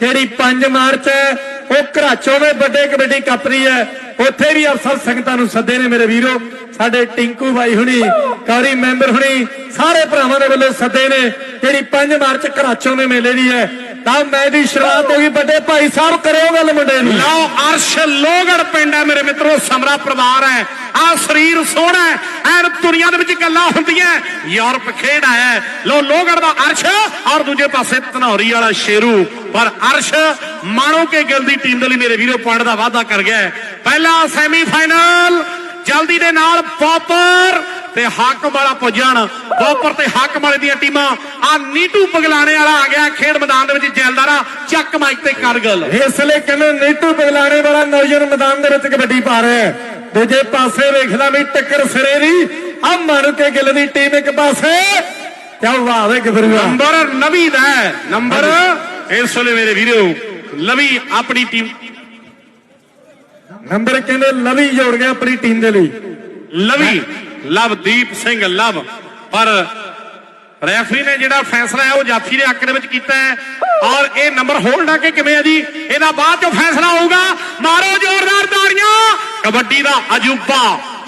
ਜਿਹੜੀ 5 ਮਾਰਚ ਹੈ, ਉਹ ਘਰਾਚੋ ਦੇ ਵੱਡੇ ਕਬੱਡੀ ਕੱਪ ਦੀ ਹੈ। ਉੱਥੇ ਵੀ ਅਫਸਰ ਸੰਗਤਾਂ ਨੂੰ ਸੱਦੇ ਨੇ ਮੇਰੇ ਵੀਰੋ। ਸਾਡੇ ਟਿੰਕੂ ਬਾਈ ਹੁਣੀ, ਕਾਰੀ ਮੈਂਬਰ ਹੁਣੀ, ਸਾਰੇ ਭਰਾਵਾਂ ਦੇ ਵੱਲੋਂ ਸੱਦੇ ਨੇ। ਜਿਹੜੀ 5 ਮਾਰਚ ਘਰਾਚੋਂ ਦੇ ਮੇਲੇ ਦੀ ਹੈ, ਤਾਂ ਮੈਂ ਦੀ ਸ਼ੁਰੂਆਤ ਹੋ ਗਈ ਵੱਡੇ ਭਾਈ ਸਾਹਿਬ, ਕਰਿਓ ਗੱਲ ਮੁੰਡੇ ਨੂੰ। ਲਓ, ਅਰਸ਼ ਲੋਗੜ ਪਿੰਡ ਹੈ ਮੇਰੇ ਮਿੱਤਰੋ, ਸਮਰਾ ਪਰਿਵਾਰ ਹੈ। ਆ ਸਰੀਰ ਸੋਹਣਾ ਹੈ, ਐਨ ਦੁਨੀਆ ਦੇ ਵਿੱਚ ਗੱਲਾਂ ਹੁੰਦੀਆਂ ਯੂਰਪ ਖੇਡ ਆਇਆ ਹੈ। ਲਓ ਲੋਗੜ ਦਾ ਅਰਸ਼ ਔਰ ਦੂਜੇ ਪਾਸੇ ਧਨੌਰੀ ਵਾਲਾ ਸ਼ੇਰੂ, ਪਰ ਅਰਸ਼ ਮਾਣੋ ਕੇ ਗਿਲ ਦੀ ਟੀਮ ਦੇ ਲਈ ਮੇਰੇ ਵੀਰੋ ਪੁਆਇੰਟ ਦਾ ਵਾਅਦਾ ਕਰ ਗਿਆ ਪਹਿਲਾ ਸੈਮੀਫਾਈਨਲ, ਜਲਦੀ ਦੇ ਨਾਲ ਪੌਪਰ ਤੇ ਹਾਕਮ ਵਾਲਾ ਪੁੱਜਣ। ਬੋਪਰ ਤੇ ਹਾਕਮ ਵਾਲੇ ਦੀਆਂ ਟੀਮਾਂ। ਆ ਨੀਟੂ ਪਗਲਾਣੇ ਵਾਲਾ ਆ ਗਿਆ ਖੇਡ ਮੈਦਾਨ ਦੇ ਵਿੱਚ ਜੈਲਦਾਰਾ, ਚੱਕ ਮਾਈਕ ਤੇ ਕਰ ਗੱਲ ਇਸ ਲਈ ਕਹਿੰਦੇ ਨੀਟੂ ਬਗਲਾਣੇ ਵਾਲਾ ਨੌਜਵਾਨ ਮੈਦਾਨ ਦੇ ਵਿੱਚ ਕਬੱਡੀ ਪਾ ਰਿਹਾ ਹੈ। ਦੂਜੇ ਪਾਸੇ ਵੇਖਦਾ ਵੀ ਟੱਕਰ ਸਿਰੇ ਦੀ। ਆ ਮਾਰੂ ਕੇ ਗਿੱਲ ਦੀ ਟੀਮ ਇੱਕ ਪਾਸੇ। ਵੇ ਗਬਰੂਆ ਨੰਬਰ ਨਵੀ ਦਾ ਹੈ। ਨੰਬਰ ਇਸ ਵੇਲੇ ਮੇਰੇ ਵੀਰੋ ਲਵੀ ਆਪਣੀ ਟੀਮ ਨੰਬਰ ਕਹਿੰਦੇ ਲਵੀ ਜੋੜ ਗਿਆ ਆਪਣੀ ਟੀਮ ਦੇ ਲਈ ਲਵੀ ਲਵਦੀਪ ਸਿੰਘ ਲਵ ਪਰ ਰੈਫਰੀ ਨੇ ਜਿਹੜਾ ਫੈਸਲਾ ਹੈ ਉਹ ਜਾਫੀ ਦੇ ਹੱਕ ਦੇ ਵਿੱਚ ਕੀਤਾ ਹੈ ਔਰ ਇਹ ਨੰਬਰ ਹੋਲਡ ਆ ਕਿ ਕਿਵੇਂ ਆ ਜੀ ਇਹਦਾ ਬਾਅਦ ਚੋਂ ਫੈਸਲਾ ਹੋਊਗਾ ਮਾਰੋ ਜ਼ੋਰਦਾਰ ਤਾੜੀਆਂ ਕਬੱਡੀ ਦਾ ਅਜੂਬਾ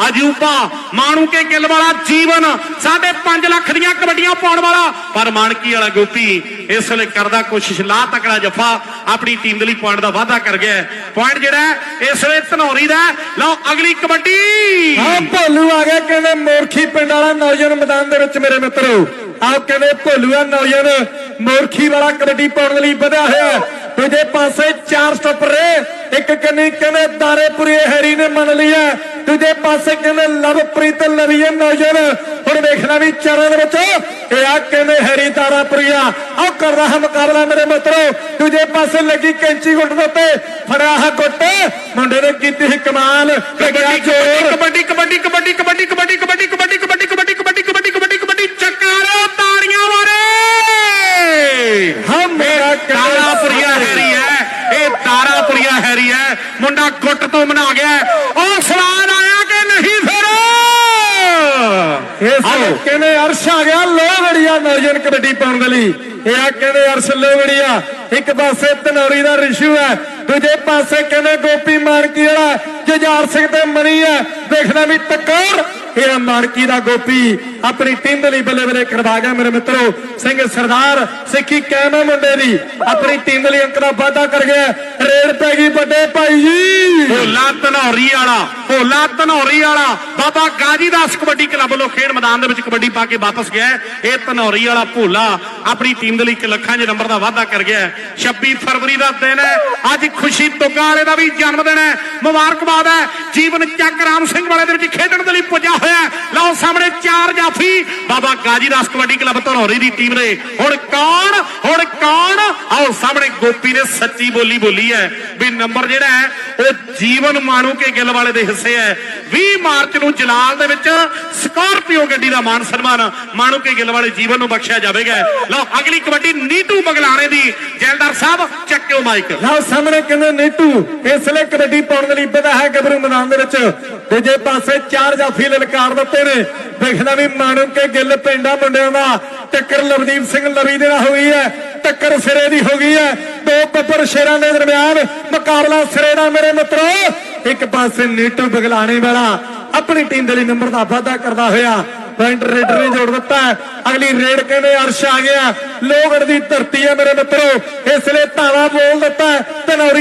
ਅਜੂਬਾ ਮਾਣੂ ਕੇ ਗਿੱਲ ਵਾਲਾ ਜੀਵਨ ਸਾਡੇ 5 ਲੱਖ ਦੀਆਂ ਕਬੱਡੀਆਂ ਪਾਉਣ ਵਾਲਾ। ਪਰ ਮਾਨਕੀ ਵਾਲਾ ਗੋਪੀ ਇਸ ਵੇਲੇ ਕਰਦਾ ਕੋਸ਼ਿਸ਼, ਲਾ ਤਕੜਾ ਜੱਫਾ, ਆਪਣੀ ਟੀਮ ਦੇ ਲਈ ਪੁਆਇੰਟ ਦਾ ਵਾਅਦਾ ਕਰ ਗਿਆ ਪੁਆਇੰਟ ਜਿਹੜਾ ਇਸ ਵੇਲੇ ਧਨੌਰੀ ਦਾ ਲਓ, ਅਗਲੀ ਕਬੱਡੀ! ਆ ਭੋਲੂ ਆ ਗਿਆ ਕਹਿੰਦੇ ਮੋਰਖੀ ਪਿੰਡ ਵਾਲਾ ਨੌਜਵਾਨ ਮੈਦਾਨ ਦੇ ਵਿੱਚ, ਮੇਰੇ ਮਿੱਤਰੋ। ਆਹ ਕਹਿੰਦੇ ਭੋਲੂ ਆ ਨੌਜਵਾਨ ਮੋਰਖੀ ਵਾਲਾ ਕਬੱਡੀ ਪਾਉਣ ਲਈ ਵਧਿਆ ਹੋਇਆ ਦੂਜੇ ਪਾਸੇ ਚਾਰ ਸਟੋਪਰ ਇੱਕ ਕੰਨੀ ਕਹਿੰਦੇ ਦਾਰੇਪੁਰੀ ਹੈਰੀ ਨੇ ਮੰਨ ਲਈ ਹੈ। ਦੂਜੇ ਪਾਸੇ ਕਹਿੰਦੇ ਲਵਪ੍ਰੀਤ ਲਵੀਏ ਨੌਜਵਾਨ ਹੁਣ ਵੇਖਣਾ ਵੀ ਚਾਰਾਂ ਦੇ ਵਿੱਚ ਇਹ ਆ ਕਹਿੰਦੇ ਹੈਰੀ ਦਾਰਾਪੁਰੀਆ ਆਹ ਕਰ ਰਹਾ ਮੁਕਾਬਲਾ ਮੇਰੇ ਮਿੱਤਰੋ ਦੂਜੇ ਪਾਸੇ ਲੱਗੀ ਕੈਂਚੀ ਗੁੱਟ ਦੇ ਉੱਤੇ ਫੜਿਆ ਹੈ ਗੁੱਟ ਮੁੰਡੇ ਨੇ ਕੀਤੀ ਸੀ ਕਮਾਲ ਤੇ ਗਿਆ ਜੋਰ ਕਬੱਡੀ ਕਬੱਡੀ ਕਬੱਡੀ ਕਬੱਡੀ ਕਬੱਡੀ ਕਬੱਡੀ ਕਬੱਡੀ ਕਬੱਡੀ ਕਬੱਡੀ ਕਬੱਡੀ ਕਬੱਡੀ ਕਬੱਡੀ ਕਬੱਡੀ ਚੱਕਾਰੋ ਤਾੜੀਆਂ ਮਾਰੇ ਹਾਂ ਮੇਰਾ ਤਾਰਾਪੁਰੀਆ ਹੈਰੀ ਹੈ ਇਹ ਤਾਰਾਪੁਰੀਆ ਹੈਰੀ ਹੈ। ਮੁੰਡਾ ਗੁੱਟ ਤੋਂ ਮਨਾ ਗਿਆ। ਉਹ ਸਵਾਲ ਆਇਆ ਕਿ ਨਹੀਂ ਫਿਰ? ਇਸ ਕਹਿੰਦੇ ਅਰਸ਼ ਆ ਗਿਆ? ਲੋਹੜੀਆ ਨੌਜਵਾਨ ਕਬੱਡੀ ਪਾਉਣ ਦੇ ਲਈ। ਇਹ ਆ ਕਹਿੰਦੇ ਅਰਸ਼? ਲੋਹੜੀਆ ਇੱਕ ਪਾਸੇ ਧਨੌਰੀ ਦਾ ਰਿਸ਼ੂ ਹੈ। ਦੂਜੇ ਪਾਸੇ ਕਹਿੰਦੇ ਗੋਪੀ ਮਾਨਕੀ ਵਾਲਾ? ਜੁਝਾਰ ਸਿੰਘ ਤੇ ਮਣੀ ਹੈ। ਦੇਖਣਾ ਵੀ ਟੱਕਰ। ਇਹ ਮਾਨਕੀ ਦਾ ਗੋਪੀ। ਆਪਣੀ ਟੀਮ ਦੇ ਲਈ ਬੱਲੇ ਬੱਲੇ ਕਰਵਾ ਗਿਆ ਮੇਰੇ ਮਿੱਤਰੋ। ਸਿੰਘ ਸਰਦਾਰ ਸਿੱਖੀ ਕੈਮੇ ਮੁੰਡੇ ਦੀ। ਆਪਣੀ ਟੀਮ ਦੇ ਲਈ ਅੰਕ ਦਾ ਵਾਅਦਾ ਕਰ ਗਿਆ ਰੇਡ ਪੈ ਗਈ ਵੱਡੇ ਭਾਈ ਜੀ। ਭੋਲਾ ਧਨੌਰੀ ਵਾਲਾ ਭੋਲਾ ਧਨੌਰੀ ਵਾਲਾ। ਬਾਬਾ ਗਾਜੀਦਾਸ ਕਬੱਡੀ ਕਲੱਬ ਵੱਲੋਂ ਖੇਡ ਮੈਦਾਨ ਦੇ ਵਿੱਚ ਕਬੱਡੀ ਪਾ ਕੇ ਵਾਪਸ ਗਿਆ ਇਹ ਧਨੌਰੀ ਵਾਲਾ ਭੋਲਾ ਆਪਣੀ ਟੀਮ ਦੇ ਲਈ ਇੱਕ ਲੱਖਾਂ ਦੇ ਨੰਬਰ ਦਾ ਵਾਅਦਾ ਕਰ ਗਿਆ 26 ਫਰਵਰੀ ਦਾ ਦਿਨ ਹੈ। ਅੱਜ ਖੁਸ਼ੀ ਤੁੱਗਾ ਵਾਲੇ ਦਾ ਵੀ ਜਨਮ ਦਿਨ ਹੈ। ਮੁਬਾਰਕਬਾਦ ਹੈ। ਜੀਵਨ ਚੱਕ ਰਾਮ ਸਿੰਘ ਵਾਲੇ ਦੇ ਵਿੱਚ ਖੇਡਣ ਦੇ ਲਈ ਪੁੱਜਾ ਹੋਇਆ ਹੈ। ਲਓ ਸਾਹਮਣੇ ਚਾਰ ਜਾਫੀ। ਬਾਬਾ ਗਾਜੀ ਦਾਸ ਕਬੱਡੀ ਕਲੱਬ ਧਨੌਰੀ ਦੀ ਟੀਮ ਨੇ। ਹੁਣ ਕੌਣ? ਹੁਣ ਕੌਣ? ਆਓ ਸਾਹਮਣੇ ਗੋਪੀ ਨੇ ਸੱਚੀ ਬੋਲੀ ਬੋਲੀ ਹੈ ਵੀ ਨੰਬਰ ਜਿਹੜਾ ਹੈ, ਉਹ ਜੀਵਨ ਮਾਣੂ ਕੇ ਗਿੱਲ ਵਾਲੇ ਦੇ ਹਿੱਸੇ ਹੈ। 20 ਮਾਰਚ ਨੂੰ ਜਲਾਲ ਦੇ ਵਿੱਚ ਸਕਾਰਪੀਓ ਗੱਡੀ ਦਾ ਮਾਨ ਸਨਮਾਨ ਮਾਣੂ ਕੇ ਗਿੱਲ ਵਾਲੇ ਜੀਵਨ ਨੂੰ ਬਖਸ਼ਿਆ ਜਾਵੇਗਾ। ਲਓ, ਅਗਲੀ ਕਬੱਡੀ ਨੀਟੂ ਬਗਲਾਣੇ ਦੀ। ਜੈਲਦਾਰ ਸਾਹਿਬ ਚੱਕਿਓ ਮਾਈਕ ਲਓ, ਸਾਹਮਣੇ ਕਹਿੰਦੇ ਨੀਟੂ, ਇਸ ਲਈ ਕਬੱਡੀ ਪਾਉਣ ਦੇ ਲਈ ਪਤਾ ਹੈ ਗੱਭਰੂ ਮੈਦਾਨ ਦੇ ਵਿੱਚ। ਦੂਜੇ ਪਾਸੇ ਚਾਰ ਜਾਫੀ ਲਲਕਾਰ ਦਿੱਤੇ ਨੇ, ਦੇਖਦਾ ਵੀ ਮਾਣੂ ਕੇ ਗਿੱਲ ਪਿੰਡਾਂ ਮੁੰਡਿਆਂ ਦਾ ਟੱਕਰ ਲਵਦੀਪ ਸਿੰਘ ਲਵੀ ਦੇ ਨਾਲ ਹੋਈ ਹੈ, ਟੱਕਰ ਸਿਰੇ ਦੀ ਹੋ ਗਈ ਹੈ। ਦੋ ਬੱਬਰ ਸ਼ੇਰਾਂ ਦੇ ਦਰਮਿਆਨ, ਮੁਕਾਬਲਾ ਸਿਰੇ ਦਾ ਮੇਰੇ ਮਿੱਤਰੋ। ਇੱਕ ਪਾਸੇ ਨੀਟੂ ਬਗਲਾਣੇ ਵਾਲਾ ਆਪਣੀ ਟੀਮ ਦੇ ਲਈ ਨੰਬਰ ਦਾ ਵਾਅਦਾ ਕਰਦਾ ਹੋਇਆ। ਪੁਆਇੰਟ ਰੇਡਰ ਨੇ ਜੋੜ ਦਿੱਤਾ ਅਗਲੀ ਰੇਡ ਕਹਿੰਦੇ ਅਰਸ਼ ਆ ਗਿਆ? ਲੋਗੜ ਦੀ ਧਰਤੀ ਹੈ ਮੇਰੇ ਮਿੱਤਰੋ। ਇਸ ਲਈ ਧਾਵਾ ਬੋਲ ਦਿੱਤਾ ਹੈ।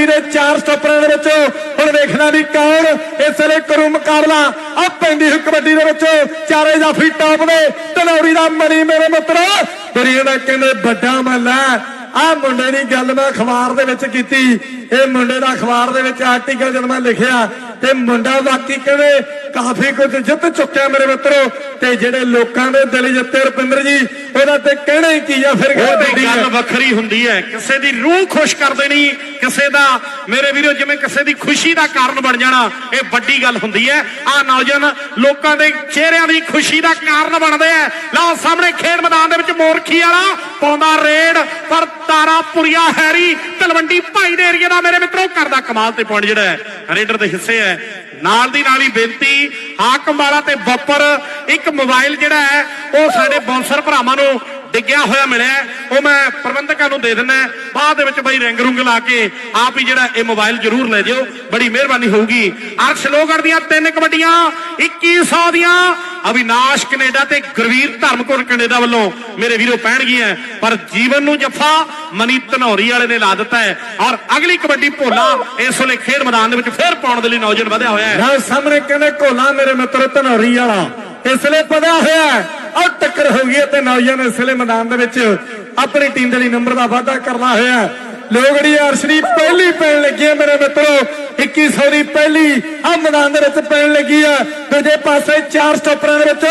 ਦੇ ਚਾਰ ਸਟੋਪਰਾਂ ਦੇ ਵਿੱਚੋਂ ਹੁਣ ਵੇਖਣਾ ਵੀ ਕੌਣ, ਇਸ ਲਈ ਕਰੂ ਮੁਕਾਬਲਾ। ਆ ਪੈਂਦੀ ਹੋਈ ਕਬੱਡੀ ਦੇ ਵਿੱਚ ਚਾਰੇ ਜਾਫੀ ਟਾਪ ਦੇ। ਧਨੌਰੀ ਦਾ ਮਣੀ ਮੇਰੇ ਮਿੱਤਰੋ। ਦੁਨੀਆ ਕਹਿੰਦੇ ਵੱਡਾ ਮੱਲਾ ਆ ਮੁੰਡੇ ਦੀ ਗੱਲ ਮੈਂ ਅਖਬਾਰ ਦੇ ਵਿੱਚ ਕੀਤੀ। ਇਹ ਮੁੰਡੇ ਦਾ ਅਖਬਾਰ ਦੇ ਵਿੱਚ ਆਰਟੀਕਲ ਜਦ ਮੈਂ ਲਿਖਿਆ, ਤੇ ਮੁੰਡਾ ਵਾਕਈ ਕਹਿੰਦੇ, ਕਾਫੀ ਕੁਝ ਜਿੱਤ ਚੁੱਕਿਆ ਮੇਰੇ ਮਿੱਤਰੋ। ਤੇ ਜਿਹੜੇ ਲੋਕਾਂ ਦੇ ਦਿਲ ਜਿੱਤੇ ਰੁਪਿੰਦਰ ਜੀ ਉਹਦਾ ਤੇ ਕਹਿਣਾ ਹੀ ਕੀ ਆ? ਫਿਰ ਗੱਲ। ਵੱਖਰੀ ਹੁੰਦੀ ਹੈ। ਕਿਸੇ ਦੀ ਰੂਹ ਖੁਸ਼ ਕਰ ਦੇਣੀ ਕਿਸੇ ਦਾ ਮੇਰੇ ਵੀਰੋ ਜਿਵੇਂ ਕਿਸੇ ਦੀ ਖੁਸ਼ੀ ਦਾ ਕਾਰਨ ਬਣ ਜਾਣਾ ਇਹ ਵੱਡੀ ਗੱਲ ਹੁੰਦੀ ਹੈ। ਆ ਨੌਜਵਾਨ ਲੋਕਾਂ ਦੇ ਚਿਹਰਿਆਂ ਦੀ ਖੁਸ਼ੀ ਦਾ ਕਾਰਨ ਬਣਦੇ ਆ। ਲਓ ਸਾਹਮਣੇ ਖੇਡ ਮੈਦਾਨ ਦੇ ਵਿੱਚ ਮੋਰਖੀ ਵਾਲਾ ਪਾਉਂਦਾ ਰੇਡ ਪਰ ਤਾਰਾਪੁਰੀਆ ਹੈਰੀ ਤਲਵੰਡੀ ਭਾਈ ਦੇ ਏਰੀਆ ਦਾ ਮੇਰੇ ਮਿੱਤਰੋ ਕਰਦਾ ਕਮਾਲ ਤੇ ਪੁਆਇੰਟ ਜਿਹੜਾ ਹੈ ਰੇਡਰ ਦੇ ਹਿੱਸੇ ਹੈ। ਨਾਲ ਦੀ ਨਾਲ ਹੀ ਬੇਨਤੀ ਹਾਕਮ ਵਾਲਾ ਤੇ ਬੱਪਰ ਇੱਕ ਮੋਬਾਈਲ ਜਿਹੜਾ ਹੈ ਉਹ ਸਾਡੇ ਬੌਂਸਰ ਭਰਾਵਾਂ ਨੂੰ ਡਿੱਗਿਆ ਹੋਇਆ ਮਿਲਿਆ ਉਹ ਮੈਂ ਪ੍ਰਬੰਧਕਾਂ ਨੂੰ ਦੇ ਦਿੰਦਾ ਬਾਅਦ ਦੇ ਵਿੱਚ ਬਈ ਰਿੰਗ ਰੁੰਗ ਲਾ ਕੇ ਆਪ ਹੀ ਜਿਹੜਾ ਇਹ ਮੋਬਾਈਲ ਜ਼ਰੂਰ ਲੈ ਜਿਓ। ਬੜੀ ਮਿਹਰਬਾਨੀ ਹੋਊਗੀ। ਅਰਸ਼ ਲੋਗੜ ਦੀਆਂ ਤਿੰਨ ਕਬੱਡੀਆਂ 2100 ਦੀਆਂ। ਅਵਿਨਾਸ਼ ਕੈਨੇਡਾ ਤੇ ਗੁਰਵੀਰ ਧਰਮਕੋਟ ਕੈਨੇਡਾ ਵੱਲੋਂ ਮੇਰੇ ਵੀਰੋ ਪੈਣਗੀਆਂ। ਪਰ ਜੀਵਨ ਨੂੰ ਜੱਫਾ ਮਨੀ ਧਨੌਰੀ ਵਾਲੇ ਨੇ ਲਾ ਦਿੱਤਾ ਹੈ। ਔਰ ਅਗਲੀ ਕਬੱਡੀ ਭੋਲਾ ਇਸ ਵੇਲੇ ਖੇਡ ਮੈਦਾਨ ਦੇ ਵਿੱਚ ਫੇਰ ਪਾਉਣ ਦੇ ਲਈ ਨੌਜਵਾਨ ਵਧਿਆ ਹੋਇਆ ਹੈ। ਨਾਲ ਸਾਹਮਣੇ ਕਹਿੰਦੇ ਕੋਲਾ ਮੇਰੇ ਮਿੱਤਰ ਧਨੌਰੀ ਵਾਲਾ। ਇਸ ਲਈ ਪਤਾ ਹੋਇਆ ਹੈ। ਔਰ ਟੱਕਰ ਹੋ ਗਈ ਹੈ ਤੇ ਨੌਜਵਾਨ ਇਸ ਲਈ ਮੈਦਾਨ ਦੇ ਵਿੱਚ ਆਪਣੀ ਟੀਮ ਦੇ ਲਈ ਨੰਬਰ ਦਾ ਵਾਅਦਾ ਕਰਨਾ ਹੋਇਆ। ਲੋਗੜੀ ਅਰਸ਼ਰੀ ਪਹਿਲੀ ਪੈਣ ਲੱਗੀ ਹੈ ਮੇਰੇ ਮਿੱਤਰੋ। 2100 ਦੀ ਪਹਿਲੀ ਆ ਮੈਦਾਨ ਦੇ ਵਿੱਚ ਪੈਣ ਲੱਗੀ ਹੈ। ਦੂਜੇ ਪਾਸੇ ਚਾਰ ਸਟਾਪਰਾਂ ਦੇ ਵਿੱਚ।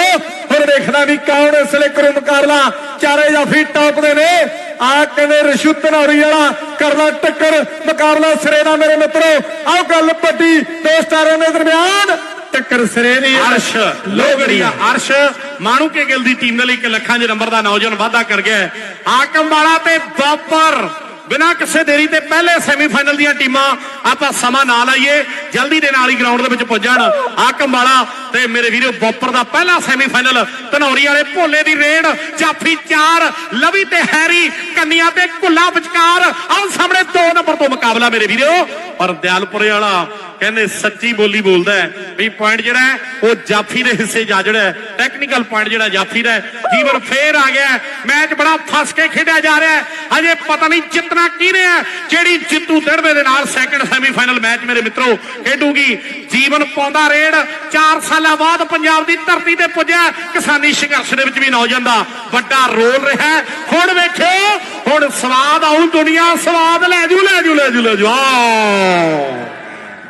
ਹੁਣ ਦੇਖਣਾ ਵੀ ਕੌਣ ਇਸ ਕਰੂ ਮੁਕਾਬਲਾ ਚਾਰੇ ਜਾਫੀ ਟੌਪ ਦੇ ਨੇ। ਆ ਕਹਿੰਦੇ ਰਸ਼ੂ ਧਨੌਰੀ ਵਾਲਾ ਕਰਨਾ ਟੱਕਰ। ਮੁਕਾਬਲਾ ਸਿਰੇ ਦਾ ਮੇਰੇ ਮਿੱਤਰੋ। ਆਹ ਗੱਲ ਵੱਡੀ ਦੋ ਸਟਾਰਾਂ ਦੇ ਦਰਮਿਆਨ। ਟੱਕਰ ਸਿਰੇ ਦੀ। ਅਰਸ਼ ਲੋਗੜੀਆ ਅਰਸ਼। ਮਾਣੂਕੇ ਗਿੱਲ ਦੀ ਟੀਮ ਦੇ ਲਈ ਇੱਕ ਲੱਖਾਂ ਦੇ ਨੰਬਰ ਦਾ ਨੌਜਵਾਨ ਵਾਅਦਾ ਕਰ ਗਿਆ ਹੈ। ਹਾਕਮ ਵਾਲਾ ਤੇ ਬਾਪਰ ਬਿਨਾਂ ਕਿਸੇ ਦੇਰੀ ਤੇ ਪਹਿਲੇ ਸੈਮੀਫਾਈਨਲ ਦੀਆਂ ਟੀਮਾਂ ਆਪਾਂ ਸਮਾਂ ਨਾ ਲਾਈਏ। ਜਲਦੀ ਦੇ ਨਾਲ ਹੀ ਗਰਾਊਂਡ ਦੇ ਵਿੱਚ ਪੁੱਜਣ ਆਕਮ ਵਾਲਾ ਤੇ ਮੇਰੇ ਵੀਰੋ, ਬਾਪਰ ਦਾ ਪਹਿਲਾ ਸੈਮੀਫਾਈਨਲ ਧਨੌਰੀ ਵਾਲੇ ਭੋਲੇ ਦੀ ਰੇਡ, ਜਾਫੀ 4 ਲਵੀ ਤੇ ਹੈਰੀ, ਕੰਨੀਆਂ ਤੇ ਕੁੱਲਾ ਵਿਚਕਾਰ, ਆਹ ਸਾਹਮਣੇ 2 ਨੰਬਰ ਤੋਂ ਮੁਕਾਬਲਾ ਮੇਰੇ ਵੀਰੋ। ਔਰ ਦਿਆਲਪੁਰੇ ਵਾਲਾ ਕਹਿੰਦੇ ਸੱਚੀ ਬੋਲੀ ਬੋਲਦਾ ਹੈ ਵੀ ਪੁਆਇੰਟ ਜਿਹੜਾ ਉਹ ਜਾਫੀ ਦੇ ਹਿੱਸੇ ਜਾ ਜਿਹੜਾ ਟੈਕਨੀਕਲ ਪੁਆਇੰਟ ਜਿਹੜਾ ਜਾਫੀ ਦਾ ਜੀਵਨ ਫੇਰ ਆ ਗਿਆ ਮੈਚ ਬੜਾ ਫਸ ਕੇ ਖੇਡਿਆ ਜਾ ਰਿਹਾ ਹੈ। ਅਜੇ ਪਤਾ ਨਹੀਂ ਜਿੱਤਣਾ ਕਿਹਨੇ ਹੈ, ਜਿਹੜੀ ਜਿੱਤੂ ਦੜਵੇ ਦੇ ਨਾਲ ਸੈਕੰਡ ਸੈਮੀਫਾਈਨਲ ਮੈਚ ਮੇਰੇ ਮਿੱਤਰੋ ਖੇਡੂਗੀ। ਜੀਵਨ ਪਾਉਂਦਾ ਰੇਡ 4 ਸਾਲ ਬਾਅਦ ਪੰਜਾਬ ਦੀ ਧਰਤੀ ਤੇ ਪੁੱਜਿਆ ਕਿਸਾਨੀ ਸੰਘਰਸ਼ ਦੇ ਵਿੱਚ ਵੀ ਨੌਜਵਾਨ ਦਾ ਵੱਡਾ ਰੋਲ ਰਿਹਾ। ਹੁਣ ਵੇਖਿਓ ਹੁਣ ਸਵਾਦ ਆਉ ਦੁਨੀਆ ਸਵਾਦ ਲੈ ਜੂ ਲੈ ਜੂ ਲੈ ਜੂ ਲੈ ਜੂ। ਆਹ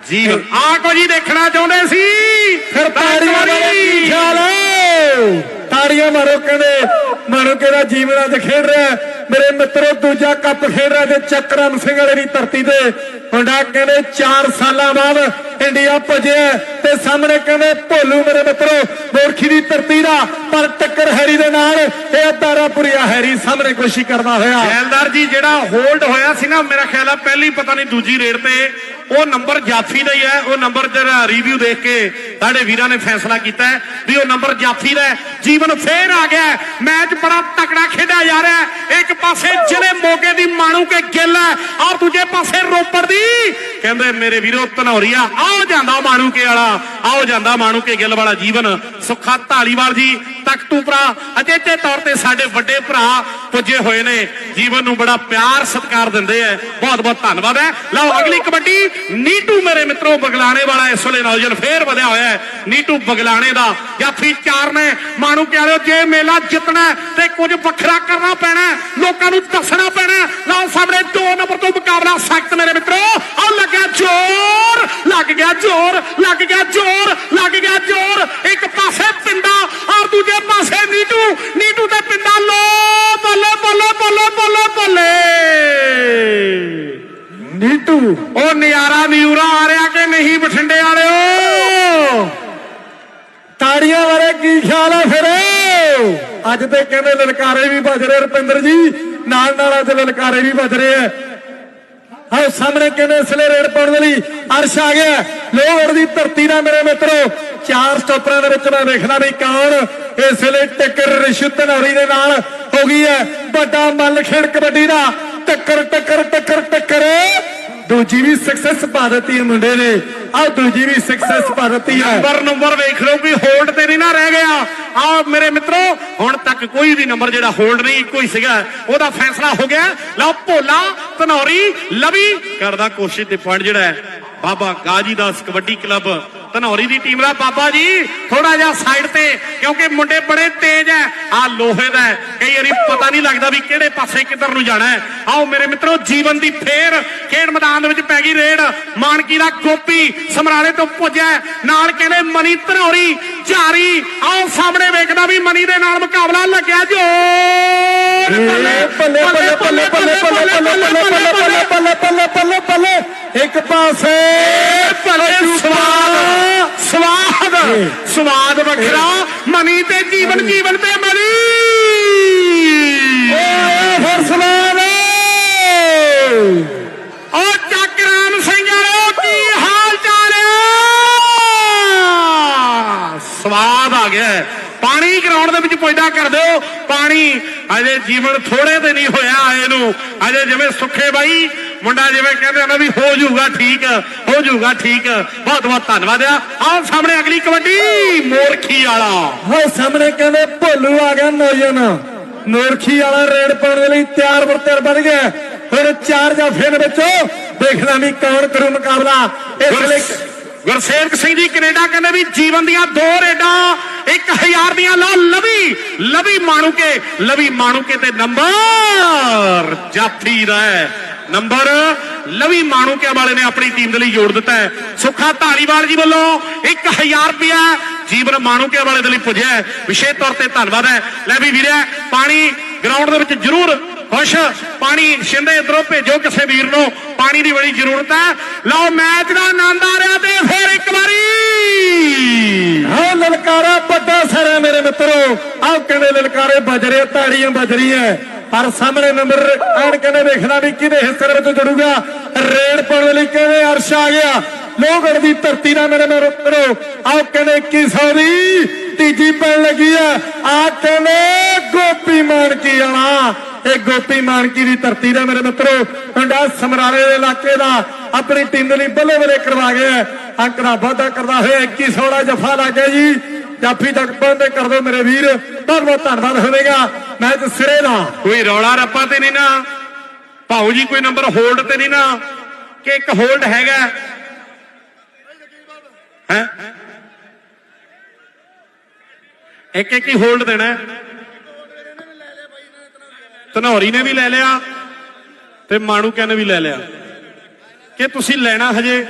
ਜੀਵਨ ਆ ਕੁਝ ਹੀ ਦੇਖਣਾ ਚਾਹੁੰਦੇ ਸੀ? ਫਿਰ ਤਾੜੀਆਂ ਮਾਰੋ ਕੀ ਖਿਆਲ ਤਾੜੀਆਂ ਮਾਰੋ ਕਹਿੰਦੇ। ਮਾਰੋ ਕਿਹੜਾ ਜੀਵਨ ਅੱਜ ਖੇਡ ਰਿਹਾ। ਮੇਰੇ ਮਿੱਤਰੋ ਦੂਜਾ ਕੱਪ ਖੇਡ ਰਿਹਾ ਤੇ ਚੱਕਰਨ ਸਿੰਘ ਵਾਲੇ ਦੀ ਧਰਤੀ ਤੇ ਮੁੰਡਾ ਕਹਿੰਦੇ 4 ਸਾਲਾਂ ਬਾਅਦ ਇੰਡੀਆ ਭਜਿਆ ਤੇ ਸਾਹਮਣੇ ਕਹਿੰਦੇ ਭੋਲੂ ਮੇਰੇ ਮਿੱਤਰੋ, ਮੋਰਖੀ ਦੀ ਧਰਤੀ ਦਾ, ਪਰ ਟੱਕਰ ਹੈਰੀ ਦੇ ਨਾਲ, ਇਹ ਤਾਰਾਪੁਰੀਆ ਹੈਰੀ ਸਾਹਮਣੇ ਕੋਸ਼ਿਸ਼ ਕਰਦਾ ਹੋਇਆ। ਜੈਲਦਾਰ ਜੀ, ਜਿਹੜਾ ਹੋਲਡ ਹੋਇਆ ਸੀ ਨਾ, ਮੇਰਾ ਖਿਆਲ ਆ ਪਹਿਲੀ ਪਤਾ ਨਹੀਂ ਦੂਜੀ ਰੇਡ ਤੇ, ਉਹ ਨੰਬਰ ਜਾਫੀ ਦਾ ਹੀ ਹੈ, ਉਹ ਨੰਬਰ ਜਿਹੜਾ ਰਿਵਿਊ ਦੇਖ ਕੇ ਸਾਡੇ ਵੀਰਾਂ ਨੇ ਫੈਸਲਾ ਕੀਤਾ ਵੀ ਉਹ ਨੰਬਰ ਜਾਫੀ ਦਾ ਜੀਵਨ ਫੇਰ ਆ ਗਿਆ ਮੈਚ ਬੜਾ ਤਕੜਾ ਖੇਡਿਆ ਜਾ ਰਿਹਾ ਇੱਕ ਪਾਸੇ ਜ਼ਿਲ੍ਹੇ ਮੋਗੇ ਦੀ ਮਾਣੂ ਕੇ ਗਿੱਲ ਹੈ ਔਰ ਦੂਜੇ ਪਾਸੇ ਰੋਪੜ ਦੀ ਕਹਿੰਦੇ ਮੇਰੇ ਵੀਰੋ ਧਨੌਰੀਆ ਆਓ ਜਾਂਦਾ ਮਾਣੂਕੇ ਵਾਲਾ ਆਓ ਜਾਂਦਾ ਮਾਣੂਕੇ ਗਿੱਲ ਵਾਲਾ ਜੀਵਨ। ਸੁੱਖਾ ਢਾਲੀਵਾਲ ਜੀ ਤਖਤੂਪਰਾ ਅਜੇਤੇ ਤੌਰ ਤੇ ਸਾਡੇ ਵੱਡੇ ਭਰਾ ਪੁੱਜੇ ਹੋਏ ਨੇ। ਜੀਵਨ ਨੂੰ ਬੜਾ ਪਿਆਰ ਸਤਿਕਾਰ ਦਿੰਦੇ ਆ। ਬਹੁਤ ਬਹੁਤ ਧੰਨਵਾਦ ਹੈ। ਲਓ, ਅਗਲੀ ਕਬੱਡੀ, ਨੀਟੂ ਮੇਰੇ ਮਿੱਤਰੋ, ਬਗਲਾਣੇ ਵਾਲਾ ਇਸ ਵੇਲੇ ਨੌਜਵਾਨ ਫੇਰ ਵਧਿਆ ਹੋਇਆ ਹੈ। ਨੀਟੂ ਬਗਲਾਣੇ ਦਾ ਜਾਫੀ ਚਾਰ ਨੇ। ਮਾਣੂ ਵਾਲਿਓ ਜੇ ਮੇਲਾ ਜਿੱਤਣਾ ਤੇ ਕੁਝ ਵੱਖਰਾ ਕਰਨਾ ਪੈਣਾ ਲੋਕਾਂ ਨੂੰ ਦੱਸਣਾ ਪੈਣਾ ਹੈ। ਲਓ, ਸਾਹਮਣੇ ਦੋ ਨੰਬਰ ਤੋਂ ਮੁਕਾਬਲਾ ਸਖਤ ਮੇਰੇ ਮਿੱਤਰੋ। ਆਹ ਲੱਗਿਆ ਜ਼ੋਰ, ਲੱਗ ਗਿਆ ਜ਼ੋਰ, ਲੱਗ ਗਿਆ ਜ਼ੋਰ, ਲੱਗ ਗਿਆ ਜ਼ੋਰ। ਇੱਕ ਪਾਸੇ ਪਿੰਡਾ ਔਰ ਦੂਜੇ ਪਾਸੇ ਨੀਟੂ ਨੀਟੂ ਤੇ ਪਿੰਡਾ ਲੋ ਬੱਲੇ ਬੱਲੇ ਬੱਲੇ ਬੱਲੇ ਬੱਲੇ ਨੀਟੂ। ਉਹ ਨਿਆਰਾ ਨਿਊਰਾ ਆ ਰਿਹਾ ਕਿ ਨਹੀਂ ਬਠਿੰਡੇ ਵਾਲਿਓ? ਤਾੜੀਆਂ ਬਾਰੇ ਕੀ ਖਿਆਲ ਹੈ ਫਿਰ? ਅੱਜ ਤੇ ਕਹਿੰਦੇ ਲਲਕਾਰੇ ਵੀ ਵੱਜ ਰਹੇ ਰੁਪਿੰਦਰ ਜੀ। ਨਾਲ ਨਾਲ ਅੱਜ ਲਲਕਾਰੇ ਵੀ ਵੱਜ ਰਹੇ ਆ। ਆਹ ਸਾਹਮਣੇ ਕਹਿੰਦੇ ਇਸਲੇ ਰੇਡ ਪਾਉਣ ਦੇ ਲਈ ਅਰਸ਼ ਆ ਗਿਆ। ਲੋਹੜ ਦੀ ਧਰਤੀ ਦਾ ਮੇਰੇ ਮਿੱਤਰੋ ਚਾਰ ਸਟਾਪਰਾਂ ਦੇ ਵਿੱਚ ਮੈਂ ਵੇਖਦਾ ਵੀ ਕੌਣ ਇਸ ਵੇਲੇ ਟੱਕਰ ਰਿਸ਼ਵਤ ਨੌਰੀ ਦੇ ਨਾਲ ਹੋ ਗਈ ਹੈ। ਵੱਡਾ ਮੱਲ ਖੇਡ ਕਬੱਡੀ ਦਾ। ਟੱਕਰ ਟੱਕਰ ਟੱਕਰ ਟੱਕਰ। ਦੂਜੀ ਵੀ ਸਕਸੈਸ ਪਾ ਮੁੰਡੇ ਨੇ। ਆਹ ਦੂਜੀ ਵੀ ਸਕਸੈਸ ਪਾ ਹੈ। ਨੰਬਰ ਨੰਬਰ ਵੇਖ ਲਓ ਵੀ ਹੋਲਡ ਤੇ ਨਹੀਂ ਨਾ ਰਹਿ ਗਿਆ। ਆ ਮੇਰੇ ਮਿੱਤਰੋ, ਹੁਣ ਤੱਕ ਕੋਈ ਵੀ ਨੰਬਰ ਜਿਹੜਾ ਹੋਲਡ ਨਹੀਂ ਇੱਕੋ ਹੀ ਸੀਗਾ, ਉਹਦਾ ਫੈਸਲਾ ਹੋ ਗਿਆ। ਲਓ, ਭੋਲਾ, ਧਨੌਰੀ, ਲਵੀ। ਕਰਦਾ ਕੋਸ਼ਿਸ਼ ਤੇ ਪੁਆਇੰਟ ਜਿਹੜਾ ਹੈ। ਬਾਬਾ ਗਾਜੀ ਦਾਸ ਕਬੱਡੀ ਕਲੱਬ ਧਨੌਰੀ ਦੀ ਟੀਮ ਦਾ ਬਾਬਾ ਜੀ ਥੋੜਾ ਜਿਹਾ ਸਾਈਡ ਤੇ, ਕਿਉਂਕਿ ਮੁੰਡੇ ਬੜੇ ਤੇਜ਼ ਐ। ਆ ਲੋਹੇ ਦਾ ਕਈ ਵਾਰੀ ਪਤਾ ਨਹੀਂ ਲੱਗਦਾ ਵੀ ਕਿਹੜੇ ਪਾਸੇ ਕਿੱਧਰ ਨੂੰ ਜਾਣਾ ਆਓ ਮੇਰੇ ਮਿੱਤਰੋ, ਜੀਵਨ ਦੀ ਫੇਰ ਖੇਡ ਮੈਦਾਨ ਦੇ ਵਿੱਚ ਪੈ ਗਈ ਰੇਡ। ਮਾਨਕੀ ਦਾ ਗੋਪੀ ਸਮਰਾਲੇ ਤੋਂ ਪੁੱਜਿਆ ਨਾਲ ਕਹਿੰਦੇ ਮਨੀ ਧਨੌਰੀ ਝਾਰੀ ਆਓ ਸਾਹਮਣੇ ਵੇਖਦਾ ਵੀ ਮਨੀ ਦੇ ਨਾਲ ਮੁਕਾਬਲਾ ਲੱਗਿਆ ਜੋਰ ਬੱਲੇ ਬੱਲੇ ਬੱਲੇ ਬੱਲੇ ਬੱਲੇ ਬੱਲੇ ਬੱਲੇ ਬੱਲੇ ਬੱਲੇ ਬੱਲੇ ਬੱਲੇ ਬੱਲੇ ਬੱਲੇ ਇੱਕ ਪਾਸੇ ਭਲੇ ਸਵਾਦ ਸਵਾਦ ਸਵਾਦ ਵੱਖਰਾ ਮਨੀ ਤੇ ਜੀਵਨ ਜੀਵਨ ਤੇ ਮਨੀ ਓਏ ਫਰਸਮਾਨ ਓ ਚੱਕਰਾਮ ਸਿੰਘ ਵਾਲਿਓ ਕੀ ਹਾਲ ਚਾਲ ਹੈ ਸਵਾਦ ਆ ਗਿਆ ਹੈ। ਪਾਣੀ ਗਰਾਊਂਡ ਦੇ ਵਿੱਚ ਪੁੱਜਦਾ ਕਰ ਦਿਓ। ਪਾਣੀ ਅਜੇ ਜੀਵਨ ਥੋੜੇ ਤੇ ਨਹੀਂ ਹੋਇਆ ਆਏ ਨੂੰ। ਅਜੇ ਜਿਵੇਂ ਸੁੱਖੇ ਬਾਈ ਮੁੰਡਾ ਜਿਵੇਂ ਕਹਿੰਦੇ ਨਾ ਵੀ ਹੋ ਜਾਊਗਾ ਠੀਕ ਹੋ ਜਾਊਗਾ ਠੀਕ। ਬਹੁਤ ਬਹੁਤ ਧੰਨਵਾਦ ਆ। ਆਓ ਸਾਹਮਣੇ ਅਗਲੀ ਕਬੱਡੀ ਮੋਰਖੀ ਵਾਲਾ। ਹਾਂ ਸਾਹਮਣੇ ਕਹਿੰਦੇ ਭੋਲੂ ਆ ਗਿਆ ਨੌਜਵਾਨ। ਨੋਰਖੀ ਵਾਲਾ ਰੇਡ ਪਾਉਣ ਦੇ ਲਈ ਤਿਆਰ ਬਰ ਤਿਆਰ ਬਣ ਗਿਆ ਹੁਣ ਚਾਰ ਜਾਫੇ ਦੇ ਵਿੱਚੋਂ ਦੇਖਣਾ ਵੀ ਕੌਣ ਕਰੂ ਮੁਕਾਬਲਾ। ਇਸ ਲਈ ਗੁਰਸੇਵਕ ਸਿੰਘ ਜੀ ਕੈਨੇਡਾ ਕਹਿੰਦੇ ਵੀ ਜੀਵਨ ਦੀਆਂ ਦੋ ਰੇਡਾਂ 1000 ਦੀਆਂ ਲਾ ਲਵੀ ਲਵੀ ਮਾਣੂਕੇ ਲਵੀ ਮਾਣੂਕੇ ਤੇ ਨੰਬਰ ਜਾਫੀ ਦਾ ਨੰਬਰ ਲਵੀ ਮਾਣੂਕੇ ਵਾਲੇ ਨੇ ਆਪਣੀ ਟੀਮ ਦੇ ਲਈ ਜੋੜ ਦਿੱਤਾ ਹੈ। ਸੁੱਖਾ ਧਾਰੀਵਾਲ ਜੀ ਵੱਲੋਂ 1000 ਰੁਪਇਆ ਜੀਵਨ ਮਾਣੂਕੇ ਵਾਲੇ ਦੇ ਲਈ ਪੁੱਜਿਆ ਵਿਸ਼ੇਸ਼ ਤੌਰ ਤੇ ਧੰਨਵਾਦ ਹੈ। ਲੈ ਵੀ ਵੀਰੇ, ਪਾਣੀ ਗਰਾਊਂਡ ਦੇ ਵਿੱਚ ਜ਼ਰੂਰ ਖੁਸ਼। ਪਾਣੀ ਸ਼ਿੰਦੇ ਇਧਰੋਂ ਭੇਜੋ ਕਿਸੇ ਵੀਰ ਨੂੰ। ਪਾਣੀ ਦੀ ਬੜੀ ਜ਼ਰੂਰਤ ਹੈ। ਲਓ, ਮੈਚ ਦਾ ਆਨੰਦ ਆ ਰਿਹਾ ਤੇ ਫਿਰ ਇੱਕ ਵਾਰੀ। ਹਾਂ, ਲਲਕਾਰਾ ਵੱਡਾ ਸਰ ਮੇਰੇ ਮਿੱਤਰੋ। ਆਹ ਕਹਿੰਦੇ ਲਲਕਾਰੇ ਵੱਜ ਰਹੇ ਤਾੜੀਆਂ ਵੱਜ ਰਹੀਆਂ। ਪਰ ਸਾਹਮਣੇ ਨੰਬਰ ਐਨ ਕਹਿੰਦੇ ਵੇਖਣਾ ਵੀ ਕਿਹਦੇ ਹਿੱਸੇ ਵਿੱਚ ਜੁੜੂਗਾ। ਰੇਡ ਪਾਉਣ ਲਈ ਕਹਿੰਦੇ ਅਰਸ਼ ਆ ਗਿਆ। ਲੋਹਗੜ ਦੀ ਧਰਤੀ ਦਾ ਮੇਰੇ ਮੇਰੇ ਮਿੱਤਰੋ, ਆਹ ਕਹਿੰਦੇ 2100 ਦੀ ਤੀਜੀ ਪੈਣ ਲੱਗੀ ਆ। ਆ ਕਹਿੰਦੇ ਗੋਪੀ ਮਾਨਕੀ ਵਾਲਾ। ਇਹ ਗੋਪੀ ਮਾਨਕੀ ਦੀ ਧਰਤੀ ਦਾ ਮੇਰੇ ਮਿੱਤਰੋ, ਪਿੰਡਾ ਸਮਰਾਲੇ ਦੇ ਇਲਾਕੇ ਦਾ, ਆਪਣੀ ਟੀਮ ਦੇ ਲਈ ਬੱਲੇ ਬੱਲੇ ਕਰਵਾ ਗਿਆ ਹੈ। ਅੰਕ ਕਰਦਾ ਹੋਇਆ 2100 ਜਫਾ ਲੱਗ ਜੀ। ਜਾਫੀ ਤੱਕ ਪਹੁੰਚਦੇ ਕਰ ਦਿਓ ਮੇਰੇ ਵੀਰ। ਬਹੁਤ ਬਹੁਤ ਧੰਨਵਾਦ ਹੋਵੇਗਾ। ਮੈਚ ਸਿਰੇ ਦਾ। ਕੋਈ ਰੌਲਾ ਰੱਪਾ ਤੇ ਨਹੀਂ ਨਾ। ਭਾਊ ਜੀ, ਕੋਈ ਨੰਬਰ ਹੋਲਡ ਤੇ ਨਹੀਂ ਨਾ। ਕਿ ਇੱਕ ਹੋਲਡ ਹੈਗਾ? ਹੈ? ਇੱਕ ਇੱਕ ਹੀ ਹੋਲਡ ਦੇਣਾ ਧਨੌਰੀ ਨੇ ਵੀ ਲੈ ਲਿਆ ਤੇ ਮਾਣੂਕਿਆਂ ਨੇ ਵੀ ਲੈ ਲਿਆ। ਕਿ ਤੁਸੀਂ ਲੈਣਾ ਹਜੇ?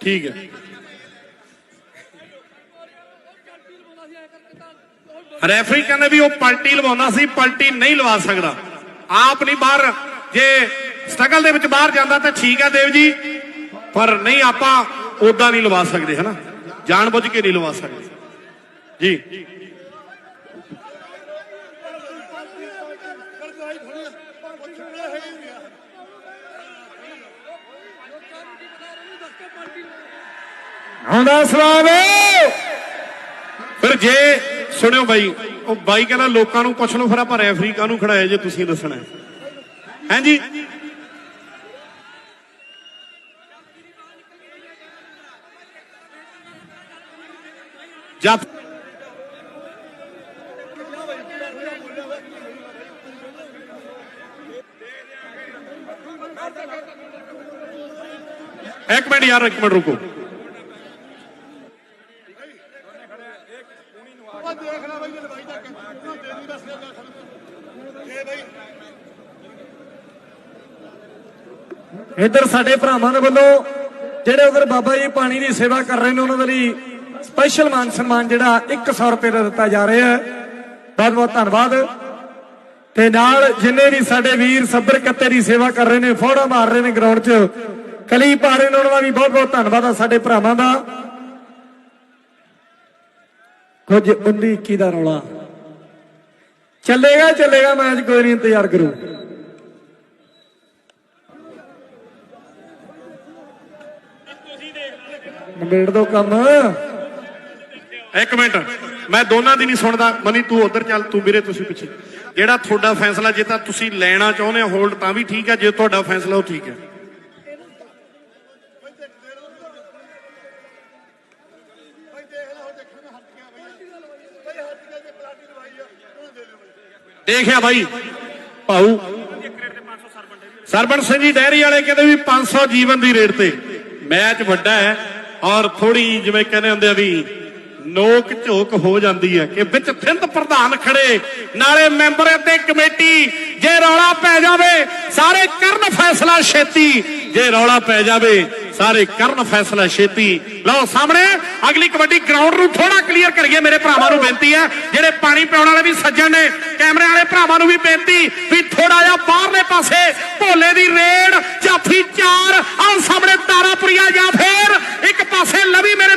ਠੀਕ ਹੈ। ਰੈਫਰੀ ਕਹਿੰਦੇ ਵੀ ਉਹ ਪਲਟੀ ਲਵਾਉਣਾ ਸੀ, ਪਲਟੀ ਨਹੀਂ ਲਵਾ ਸਕਦਾ। ਆਪ ਨਹੀਂ ਬਾਹਰ, ਜੇ ਸਟਰਗਲ ਦੇ ਵਿੱਚ ਬਾਹਰ ਜਾਂਦਾ ਤਾਂ ਠੀਕ ਹੈ ਦੇਵ ਜੀ, ਪਰ ਨਹੀਂ ਆਪਾਂ ਉਦਾਂ ਨਹੀਂ ਲਵਾ ਸਕਦੇ, ਹਨਾ? ਜਾਣ ਬੁੱਝ ਕੇ ਨਹੀਂ ਲਵਾ ਸਕਦੇ। ਜੀ। ਆਉਂਦਾ ਸਵਾਲ ਫਿਰ ਜੇ, ਸੁਣਿਓ ਬਾਈ, ਉਹ ਬਾਈ ਕਹਿੰਦਾ ਲੋਕਾਂ ਨੂੰ ਪੁੱਛ ਲਓ, ਫਿਰ ਆਪਾਂ ਰੈਫਰੀ ਕਾਹਨੂੰ ਖੜਾਇਆ ਜੇ ਤੁਸੀਂ ਦੱਸਣਾ ਹੈ। ਹਾਂਜੀ ਜਦ ਇੱਕ ਮਿੰਟ ਯਾਰ ਇੱਕ ਮਿੰਟ ਰੁਕੋ ਇੱਧਰ ਸਾਡੇ ਭਰਾਵਾਂ ਦੇ ਵੱਲੋਂ ਜਿਹੜੇ ਉਧਰ ਬਾਬਾ ਜੀ ਪਾਣੀ ਦੀ ਸੇਵਾ ਕਰ ਰਹੇ ਨੇ ਉਹਨਾਂ ਦੇ ਲਈ ਸਪੈਸ਼ਲ ਮਾਨ ਸਨਮਾਨ ਜਿਹੜਾ 100 ਰੁਪਏ ਦਾ ਦਿੱਤਾ ਜਾ ਰਿਹਾ ਹੈ ਬਹੁਤ ਬਹੁਤ ਧੰਨਵਾਦ ਤੇ ਨਾਲ ਜਿੰਨੇ ਵੀ ਸਾਡੇ ਵੀਰ ਸੱਬਰ ਕੱਤੇ ਦੀ ਸੇਵਾ ਕਰ ਰਹੇ ਨੇ ਫੋੜਾ ਮਾਰ ਰਹੇ ਨੇ ਗਰਾਊਂਡ 'ਚ ਕਲੀ ਪਾ ਰਹੇ ਉਹਨਾਂ ਦਾ ਵੀ ਬਹੁਤ ਬਹੁਤ ਧੰਨਵਾਦ ਆ ਸਾਡੇ ਭਰਾਵਾਂ ਦਾ। ਕੁਝ 19 21 ਦਾ ਰੌਲਾ। ਚੱਲੇਗਾ ਚੱਲੇਗਾ ਮੈਚ ਕੋਈ ਨਹੀਂ ਇੰਤਜ਼ਾਰ ਕਰੋ। ਨਿਬੇੜ ਦੋ ਕੰਮ। ਇੱਕ ਮਿੰਟ, ਮੈਂ ਦੋਨਾਂ ਦੀ ਨਹੀਂ ਸੁਣਦਾ। ਮਨੀ, ਤੂੰ ਉਧਰ ਚੱਲ, ਤੂੰ ਵੀਰੇ, ਤੁਸੀਂ ਪਿੱਛੇ। ਜਿਹੜਾ ਤੁਹਾਡਾ ਫੈਸਲਾ, ਜੇ ਤਾਂ ਤੁਸੀਂ ਲੈਣਾ ਚਾਹੁੰਦੇ ਹੋ ਹੋਲਡ ਤਾਂ ਵੀ ਠੀਕ ਹੈ ਜੇ ਤੁਹਾਡਾ ਫੈਸਲਾ, ਉਹ ਠੀਕ ਹੈ ਦੇਖਿਆ ਬਾਈ। ਭਾਊ। ਸਰਬਣ ਸਿੰਘ ਜੀ ਡੈਰੀ ਵਾਲੇ ਕਹਿੰਦੇ ਵੀ 500 ਜੀਵਨ ਦੀ ਰੇਟ ਤੇ। ਮੈਚ ਵੱਡਾ ਹੈ ਔਰ ਥੋੜੀ ਜਿਵੇਂ ਕਹਿੰਦੇ ਹੁੰਦੇ ਆ ਵੀ ਨੋਕ ਝੋਕ ਹੋ ਜਾਂਦੀ ਹੈ ਕਿ ਵਿੱਚ ਥਿੰਦ ਪ੍ਰਧਾਨ ਖੜੇ। ਨਾਲੇ ਮੈਂਬਰ ਤੇ ਕਮੇਟੀ, ਜੇ ਰੌਲਾ ਪੈ ਜਾਵੇ, ਸਾਰੇ ਕਰਨ ਫੈਸਲਾ ਛੇਤੀ। ਜੇ ਰੌਲਾ ਪੈ ਜਾਵੇ ਸਾਰੇ ਕਰਨ ਫੈਸਲਾ ਛੇਤੀ। ਲਓ ਸਾਹਮਣੇ, ਅਗਲੀ ਕਬੱਡੀ ਗਰਾਊਂਡ ਨੂੰ ਥੋੜਾ ਕਲੀਅਰ ਕਰੀਏ, ਮੇਰੇ ਭਰਾਵਾਂ ਨੂੰ ਬੇਨਤੀ ਹੈ। ਜਿਹੜੇ ਪਾਣੀ ਪਿਆਉਣ ਵਾਲੇ ਵੀ ਸੱਜਣ ਨੇ, ਕੈਮਰੇ ਵਾਲੇ ਭਰਾਵਾਂ ਨੂੰ ਵੀ ਬੇਨਤੀ ਵੀ ਥੋੜਾ ਜਿਹਾ ਬਾਹਰਲੇ ਪਾਸੇ ਭੋਲੇ ਦੀ ਰੇਡ, ਜਾਫੀ 4 ਆਹ ਸਾਹਮਣੇ ਤਾਰਾਪੁਰੀਆ ਜਾਂ ਫੇਰ ਇੱਕ ਪਾਸੇ ਲਵੀ ਮੇਰੇ